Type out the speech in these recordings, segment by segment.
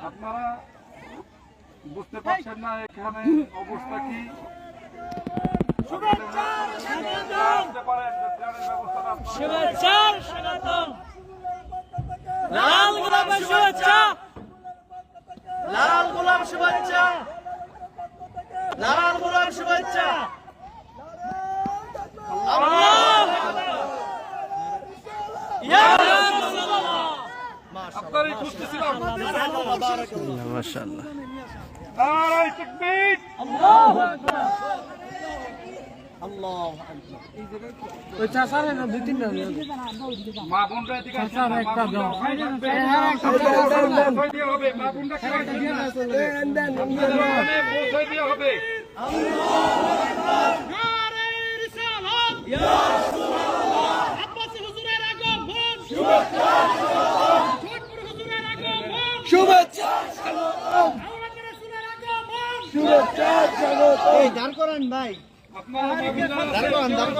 আপনারা বুঝতে পারছেন না এখানে অবস্থা কি? লাল শুভেচ্ছা লাল গোলাপ শুভেচ্ছা লাল গোলাপ শুভেচ্ছা আল্লাহু! ইয়া আপনারই খুঁজতেছিলাম। মাশাআল্লাহ। নারায় তাকবীর। না, মা বোনরা হবে, মা বোনরা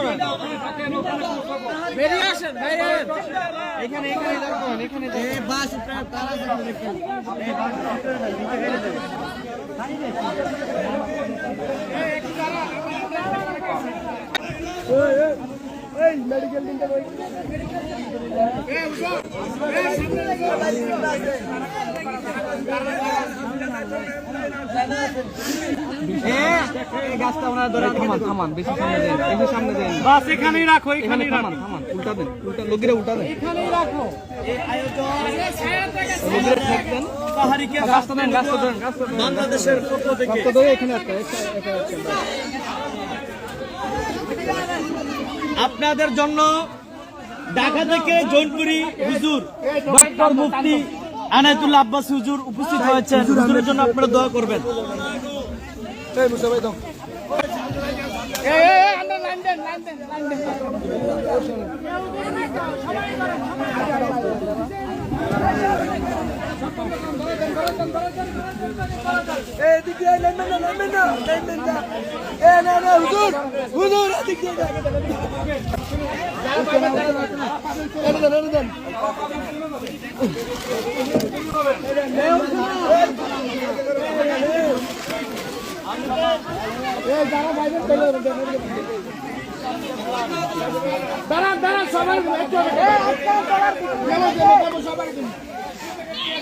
বোনরা ওখানে থাকেন, ওখানে পৌঁছাবো। গাছটা ওনারা ধরে থামান থামান বেশি এখানেই রাখো এখানে এখানেই উল্টা দেন উল্টা লোকেরা উল্টা দেন লোকেরা ঠেক দেন গাছটা দেন গাছটা দেন গাছটা দেন বাংলাদেশের পক্ষ থেকে এখানে আপনাদের জন্য ঢাকা থেকে জৈনপুরি হুজুর ডক্টর মুফতি আনায়তুল্লাহ আব্বাস হুজুর উপস্থিত হয়েছেন। হুজুরের জন্য আপনারা দোয়া করবেন। মুসা ভাই দাও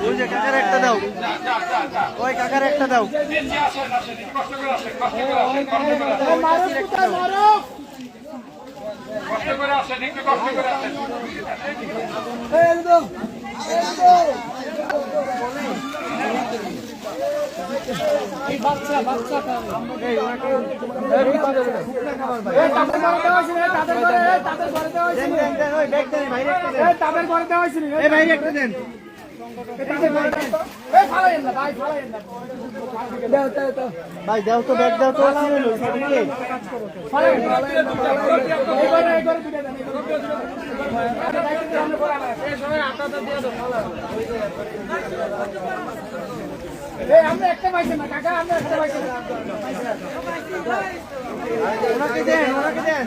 ওই যে কাকার একটা দাও। ওই কাকার একটা দাও। নিচে আসেন, আসেন, একটু কষ্ট করে আসেন, কষ্ট করে আসেন, কষ্ট করে আসেন। কষ্ট ঘরে দেওয়া আসেন। ভাই দাও তো ব্যাগ দাও ওনাকে দেন ওনাকে দেন ডাক্তার দিলে ফোন করো ওনাকে দেন ওনাকে দেন।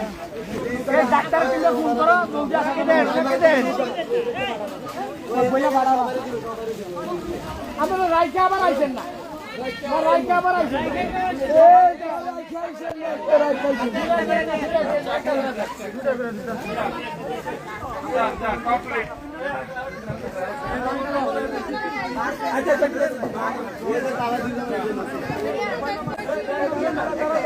আপনারা রাইকে আবার আইছেন না। রাইকে আবার আইছেন যান,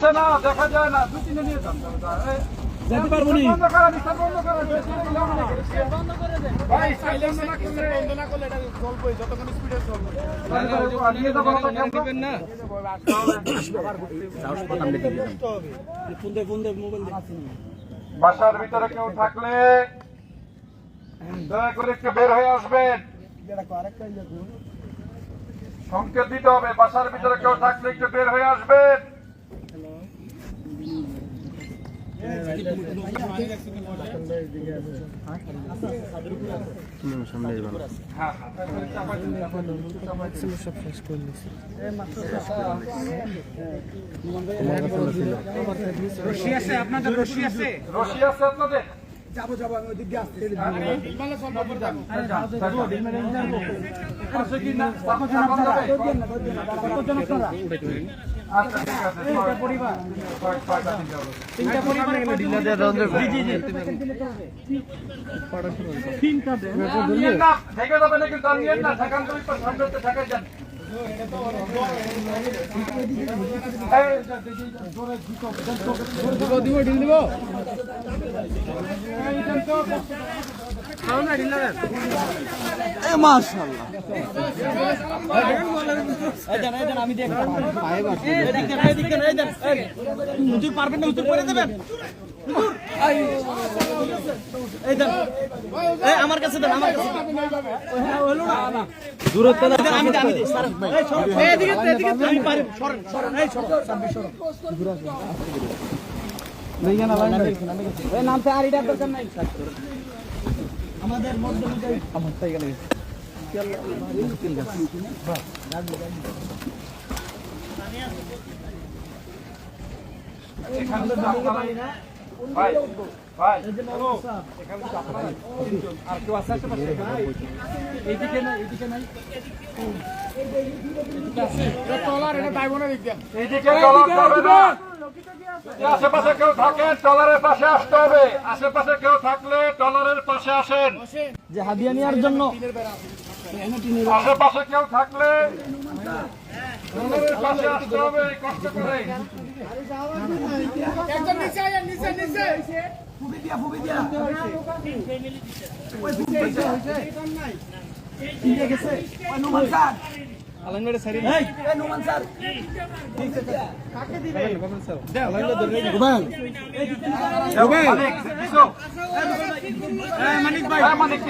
হয়ে না দেখা যায় না দু তিনে নিয়ে যান যেতে পারব নি। বন্ধ করা স্টার্ট বন্ধ করা ভাই স্টার্ট বন্ধ না করলে বন্ধ না করলে যতক্ষণ স্পিডে চলবে। নিয়ে যাব। না ক্যাম্পে না ফোন দে ফোন দে মোবাইল দে। বাসার ভিতরে কেউ থাকলে দয়া করে একটু বের হয়ে আসবেন। সংকেত দিতে হবে, বাসার ভিতরে কেউ থাকলে একটু বের হয়ে আসবেন। হ্যাঁ, রশি আছে আপনাদের রশি আছে? রশি আছে আপনাদের? পাশে কি না পাশে না বন্ধ হবে? আচ্ছা ঠিক হবে। নিয়েন না, ঢেকে যাবে না কিন্তু আমি না, ঠেকান একটু সামনে তো ঠেকাই যান। আমি দেখব এই দেখেন এই দেখেন এই দেন এই, হুজুর পারবেন না হুজুর করে দেবেন আমার কাছে দেন আমার কাছে দূরত্ব আমি আমি এদিকে এদিকে আমি পারি সরেন সরেন এই সরো। সামনে সরো নামতে আর এটা দরকার নাই। আমাদের মধ্যে এখানে তো আপনারাই না। ভাই, ভাই, আর কেউ আছে আশেপাশে? কেউ থাকে টলারের পাশে আসতে হবে। আশেপাশে কেউ থাকলে টলারের পাশে আসেন। যে হাদিয়া নেওয়ার জন্য। আশেপাশে কেউ থাকলে মানিক, দিছো? হ্যাঁ, মানিক?